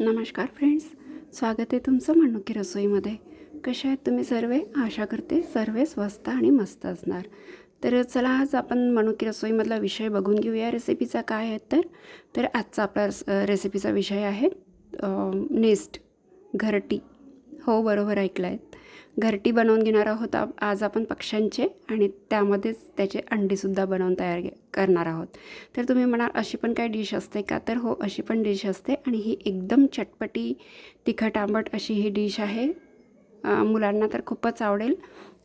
नमस्कार फ्रेंड्स स्वागत आहे तुमचं मनुकी रसोईमध्ये. कसे आहेत तुम्ही सर्व? आशा करते सर्व स्वस्त आणि मस्त असणार. तर चला आज आपण मनुकी रसोईमधला विषय बघून घेऊया. रेसिपीचा काय आहे तर? तर आजचा आपला रेसिपीचा विषय आहे नेस्ट घरटी. हो बरोबर ऐकलं आहे घरटी बनवून घेणार आहोत आज आपण पक्ष्यांचे आणि त्यामध्येच त्याचे अंडीसुद्धा बनवून तयार घे- करणार आहोत. तर तुम्ही म्हणाल अशी पण काय डिश असते का? तर हो अशी पण डिश असते आणि ही एकदम चटपटी तिखट आंबट अशी ही डिश आहे. मुलांना तर खूपच आवडेल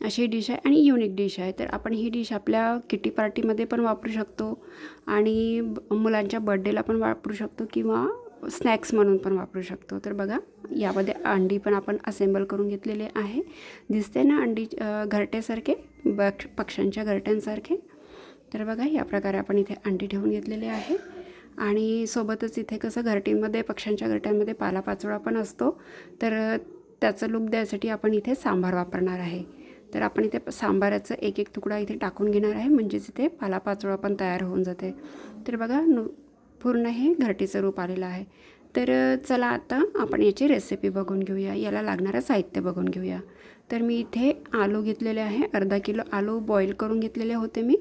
अशी डिश आहे आणि युनिक डिश आहे. तर आपण ही डिश आपल्या किटी पार्टीमध्ये पण वापरू शकतो आणि ब- मुलांच्या बड्डेला पण वापरू शकतो किंवा स्नॅक्स म्हणून पण वापरू शकतो. तर बघा यामध्ये अंडी पण आपण असेंबल करून घेतलेले आहे. दिसते ना अंडी घरट्यासारखे बक्ष पक्ष्यांच्या घरट्यांसारखे? तर बघा या प्रकारे आपण इथे अंडी ठेवून घेतलेले आहे. आणि सोबतच इथे कसं घरटींमध्ये पक्ष्यांच्या घरट्यांमध्ये पालापाचोळा पण असतो. तर त्याचं लुक द्यायसाठी आपण इथे सांबार वापरणार आहे. तर आपण इथे सांबाराचं एक एक तुकडा इथे टाकून घेणार आहे. म्हणजेच इथे पालापाचोळा पण तयार होऊन जाते. तर बघा नु पूर्ण हे घरटीचं रूप आलेलं आहे. तर चला आता आपण याची रेसिपी बघून घेऊया. याला लागणारं साहित्य बघून घेऊया. तर मी इथे आलू घेतलेले आहे. अर्धा किलो आलू बॉईल करून घेतलेले होते मी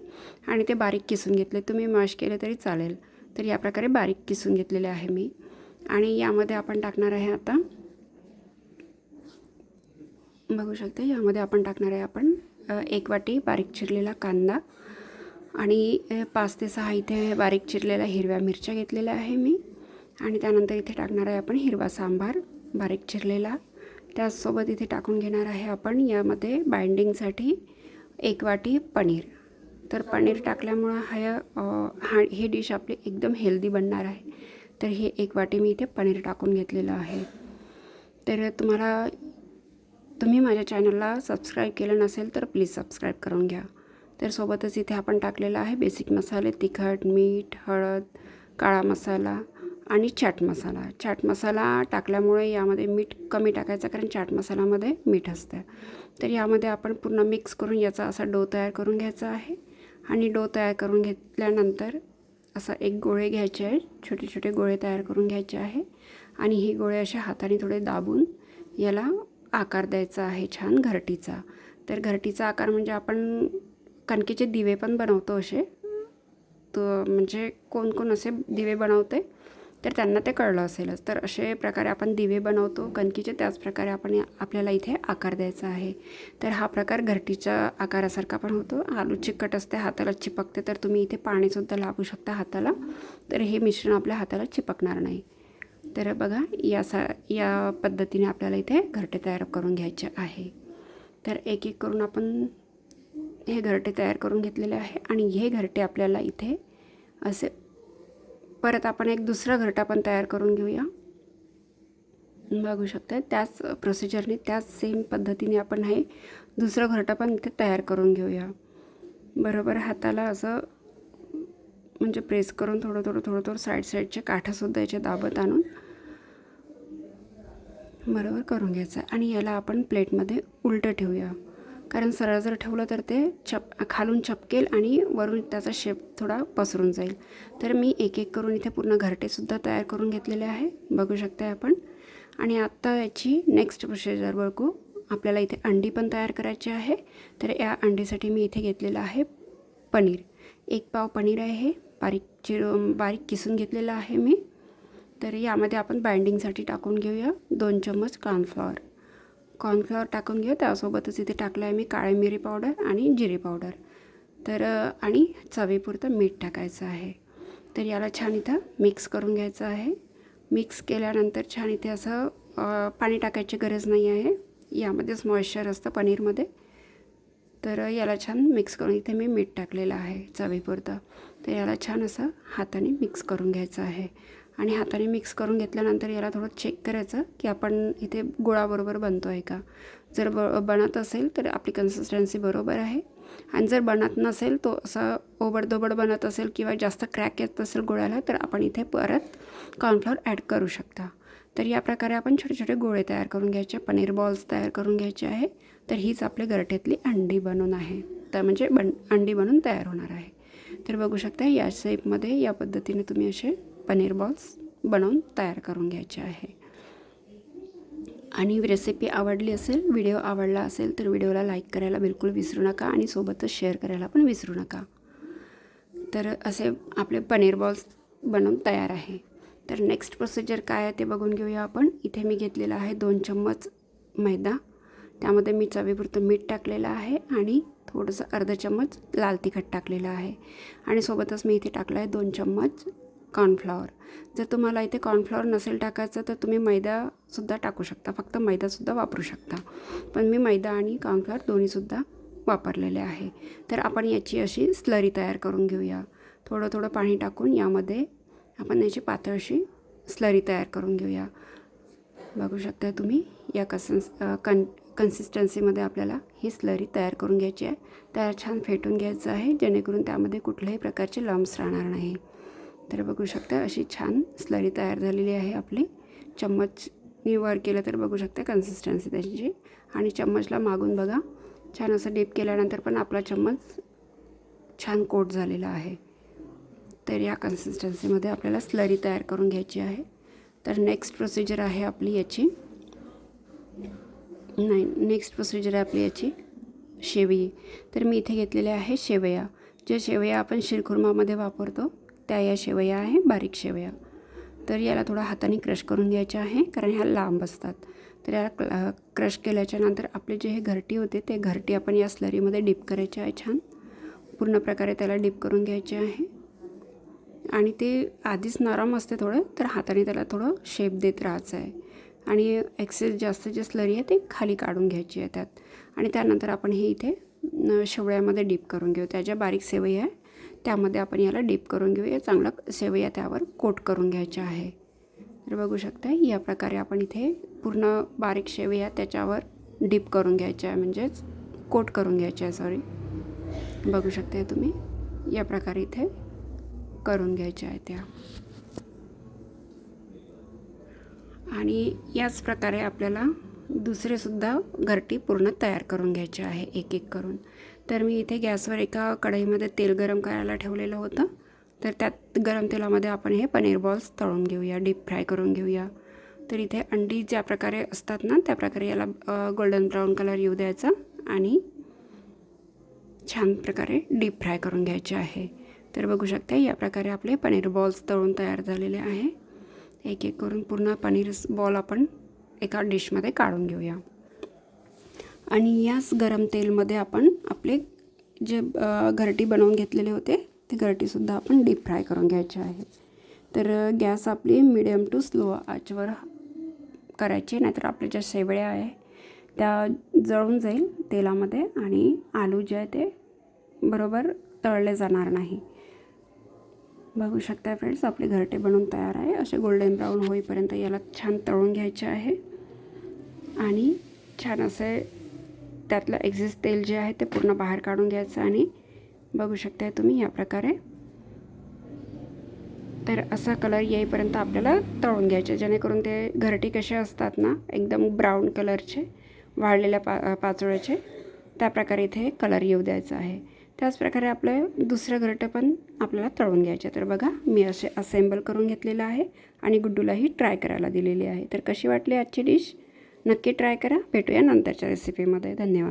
आणि ते बारीक किसून घेतले. तुम्ही मॅश केले तरी चालेल. तर या प्रकारे बारीक किसून घेतलेले आहे मी. आणि यामध्ये आपण टाकणार आहे आता बघू शकते यामध्ये आपण टाकणार आहे आपण एक वाटी बारीक चिरलेला कांदा. आणि पाच ते सहा इथे बारीक चिरलेल्या हिरव्या मिरच्या घेतलेल्या आहे मी. आणि त्यानंतर इथे टाकणार आहे आपण हिरवा सांबार बारीक चिरलेला. त्याचसोबत इथे टाकून घेणार आहे आपण यामध्ये बाइंडिंगसाठी एक वाटी पनीर. तर पनीर टाकल्यामुळं हा हा ही डिश आपली एकदम हेल्दी बनणार आहे. तर हे एक वाटी मी इथे पनीर टाकून घेतलेलं आहे. तर तुम्हाला तुम्ही माझ्या चॅनलला सबस्क्राईब केलं नसेल तर प्लीज सबस्क्राईब करून घ्या. तर सोबतच इथे आपण टाकलेलं आहे बेसिक मसाले तिखट मीठ हळद काळा मसाला आणि चाट मसाला. चाट मसाला टाकल्यामुळे यामध्ये मीठ कमी टाकायचं कारण चाट मसाल्यामध्ये मीठ असतं. तर यामध्ये आपण पूर्ण मिक्स करून याचा असा डो तयार करून घ्यायचा आहे आणि डो तयार करून घेतल्यानंतर असा एक गोळे घ्यायचे आहे छोटे छोटे गोळे तयार करून घ्यायचे आहे आणि हे गोळे असे हाताने थोडे दाबून याला आकार द्यायचा आहे छान घरटीचा. तर घरटीचा आकार म्हणजे आपण कणकेचे दिवे पण बनवतो असे तो म्हणजे कोण कोण असे दिवे बनवते तर त्यांना ते कळलं असेलच. तर असे प्रकारे आपण दिवे बनवतो कणकीचे त्याच प्रकारे आपण आपल्याला इथे आकार द्यायचा आहे. तर हा प्रकार घरटीच्या आकारासारखा पण होतो. आलू चिकट असते हाताला चिपकते तर तुम्ही इथे पाणीसुद्धा लावू शकता हाताला. तर हे मिश्रण आपल्या हाताला चिपकणार नाही. तर बघा या सा या पद्धतीने आपल्याला इथे घरटे तयार करून घ्यायचे आहे. तर एक एक करून आपण हे घरटे तयार करून घेतलेले आहे आणि हे घरटे आपल्याला इथे असे परत आपण एक दुसरं घरटा पण तयार करून घेऊया. बघू शकता त्याच प्रोसिजरने त्याच सेम पद्धतीने आपण हे दुसरं घरटा पण इथे तयार करून घेऊया. बरोबर हाताला असं म्हणजे प्रेस करून थोडं थोडं थोडं थोडं साईड साईडचे काठासुद्धा याचे दाबत आणून बरोबर करून घ्यायचं आहे. आणि याला आपण प्लेटमध्ये उलटं ठेवूया. कारण सरळ जर ठेवलं तर ते छप खालून छपकेल आणि वरून त्याचा शेप थोडा पसरून जाईल. तर मी एक एक करून इथे पूर्ण घरटेसुद्धा तयार करून घेतलेले आहे. बघू शकता आपण. आणि आत्ता याची नेक्स्ट प्रोसिजर बघू. आपल्याला इथे अंडी पण तयार करायची आहे. तर या अंडीसाठी मी इथे घेतलेलं आहे पनीर. एक पाव पनीर आहे हे. बारीक चिर बारीक किसून घेतलेलं आहे मी. तर यामध्ये आपण बाइंडिंगसाठी टाकून घेऊया. दोन चम्मच कॉर्नफ्लॉवर कॉर्नफ्लॉवर टाकून घेऊ. त्यासोबतच इथे टाकलं आहे मी काळी मिरी पावडर आणि जिरी पावडर तर आणि चवीपुरतं मीठ टाकायचं आहे. तर याला छान इथं मिक्स करून घ्यायचं आहे. मिक्स केल्यानंतर छान इथे असं पाणी टाकायची गरज नाही आहे. यामध्येच मॉइश्चर असतं पनीरमध्ये. तर याला छान मिक्स करून इथे मी मीठ टाकलेलं आहे चवीपुरतं. तर याला छान असं हाताने मिक्स करून घ्यायचं आहे. आणि हाताने मिक्स करून घेतल्यानंतर याला थोडं चेक करायचं की आपण इथे गुळाबरोबर बनतो आहे का. जर ब बनत असेल तर आपली कन्सिस्टन्सी बरोबर आहे. आणि जर बनत नसेल तो असा ओबडधोबड बनत असेल किंवा जास्त क्रॅक येत असेल गुळाला तर आपण इथे परत कॉर्नफ्लॉर ॲड करू शकता. तर या प्रकारे आपण छोटे छोटे गोळे तयार करून घ्यायचे पनीर बॉल्स तयार करून घ्यायचे आहे. तर हीच आपली गरठ्यातली अंडी बनून आहे. तर म्हणजे बन अंडी बनून तयार होणार आहे. तर बघू शकता या शेपमध्ये या पद्धतीने तुम्ही असे पनीर बॉल्स बनवून तयार करून घ्यायचे आहे. आणि रेसिपी आवडली असेल व्हिडिओ आवडला असेल तर व्हिडिओला लाईक करायला बिलकुल विसरू नका आणि सोबतच शेअर करायला पण विसरू नका. तर असे आपले पनीर बॉल्स बनवून तयार आहे. तर नेक्स्ट प्रोसिजर काय आहे ते बघून घेऊया आपण. इथे मी घेतलेला आहे दोन चम्मच मैदा. त्यामध्ये मी चवीपुरतं मीठ टाकलेलं आहे आणि थोडंसं अर्धा चम्मच लाल तिखट टाकलेलं आहे. आणि सोबतच मी इथे टाकलं आहे दोन चम्मच कॉर्नफ्लॉवर. जर तुम्हाला इथे कॉर्नफ्लॉवर नसेल टाकायचं तर तुम्ही मैदासुद्धा टाकू शकता. फक्त मैदासुद्धा वापरू शकता. पण मी मैदा आणि कॉर्नफ्लॉवर दोन्हीसुद्धा वापरलेले आहे. तर आपण याची अशी स्लरी तयार करून घेऊया. थोडं थोडं पाणी टाकून यामध्ये आपण याची पातळ अशी स्लरी तयार करून घेऊया. बघू शकता तुम्ही या कन्सन्स कन कन्सिस्टन्सीमध्ये आपल्याला ही स्लरी तयार करून घ्यायची आहे. तयार छान फेटून घ्यायचं आहे जेणेकरून त्यामध्ये कुठल्याही प्रकारचे लम्स राहणार नाही. तर बघू शकता अशी छान स्लरी तयार झालेली आहे आपली. चम्मचनी वर केलं तर बघू शकता कन्सिस्टन्सी त्याची. आणि चम्मचला मागून बघा छान असं डीप केल्यानंतर पण आपला चम्मच छान कोट झालेला आहे. तर या कन्सिस्टन्सीमध्ये आपल्याला स्लरी तयार करून घ्यायची आहे. तर नेक्स्ट प्रोसिजर आहे आपली याची. नाही नेक्स्ट प्रोसिजर आहे आपली याची शेवई. तर मी इथे घेतलेले आहे शेवया. जे शेवया आपण शिरखुर्मामध्ये वापरतो त्या या शेवया आहे बारीक शेवया. तर याला थोडा हाताने क्रश करून घ्यायच्या आहे कारण ह्या लांब असतात. तर याला क्रश केल्याच्यानंतर आपले जे हे घरटी होते ते घरटी आपण या स्लरीमध्ये डिप करायचे आहे छान. पूर्ण प्रकारे त्याला डिप करून घ्यायचे आहे. आणि ते आधीच नरम असते थोडं तर हाताने त्याला थोडं शेप देत राहायचं आहे. आणि एक्सेस जास्त जे स्लरी आहे ते खाली काढून घ्यायची आहे त्यात. आणि त्यानंतर आपण हे इथे शेवळ्यामध्ये डीप करून घेऊ. त्या ज्या बारीक सेवई आहे. त्यामध्ये आपण याला डीप करून घेऊया. चांगलं सेवया त्यावर कोट करून घ्यायच्या आहे. तर बघू शकता या प्रकारे आपण इथे पूर्ण बारीक शेवया त्याच्यावर डीप करून घ्यायच्या आहे म्हणजेच कोट करून घ्यायच्या आहे सॉरी बघू शकता तुम्ही या प्रकारे इथे करून घ्यायच्या आहे त्या. आणि याच प्रकारे आपल्याला दुसरेसुद्धा घरटी पूर्ण तयार करून घ्यायचे आहे एक एक करून. तर मी इथे गॅसवर एका कढईमध्ये तेल गरम करायला ठेवलेलं होतं. तर त्यात गरम तेलामध्ये आपण हे पनीर बॉल्स तळून घेऊया डीप फ्राय करून घेऊया. तर इथे अंडी ज्या प्रकारे असतात ना त्या प्रकारे याला गोल्डन ब्राऊन कलर येऊ द्यायचा आणि छान प्रकारे डीप फ्राय करून घ्यायचे आहे. तर बघू शकता या प्रकारे आपले पनीर बॉल्स तळून तयार झालेले आहे. एक एक करून पूर्ण पनीर बॉल आपण एका डिशमध्ये काढून घेऊया. आणि याच गरम तेलमध्ये आपण आपले जे घरटी बनवून घेतलेले होते ते घरटीसुद्धा आपण डीप फ्राय करून घ्यायचे आहे. तर गॅस आपली मिडियम टू स्लो आचवर करायची नाहीतर आपल्या ज्या शेवळ्या आहे त्या जळून जाईल तेलामध्ये आणि आलू जे आहे ते बरोबर तळले जाणार नाही. बघू शकता फ्रेंड्स आपले घरटे बनवून तयार आहे. असे गोल्डन ब्राऊन होईपर्यंत याला छान तळून घ्यायचे आहे. आणि छान असे त्यातलं एक्झिस तेल जे आहे ते पूर्ण बाहेर काढून घ्यायचं आणि बघू शकता तुम्ही या प्रकारे. तर असा कलर येईपर्यंत आपल्याला तळून घ्यायचे जेणेकरून ते घरटी कसे असतात ना एकदम ब्राऊन कलरचे वाळलेल्या पा पाचोळ्याचे त्या प्रकारे इथे कलर येऊ द्यायचा आहे. त्याचप्रकारे आपलं दुसरं घरटं पण आपल्याला तळून घ्यायचं. तर बघा मी असे असेंबल करून घेतलेलं आहे आणि गुड्डूलाही ट्राय करायला दिलेली आहे. तर कशी वाटली आजची डिश नक्की ट्राय करा. भेटूया नंतरच्या रेसिपीमध्ये धन्यवाद.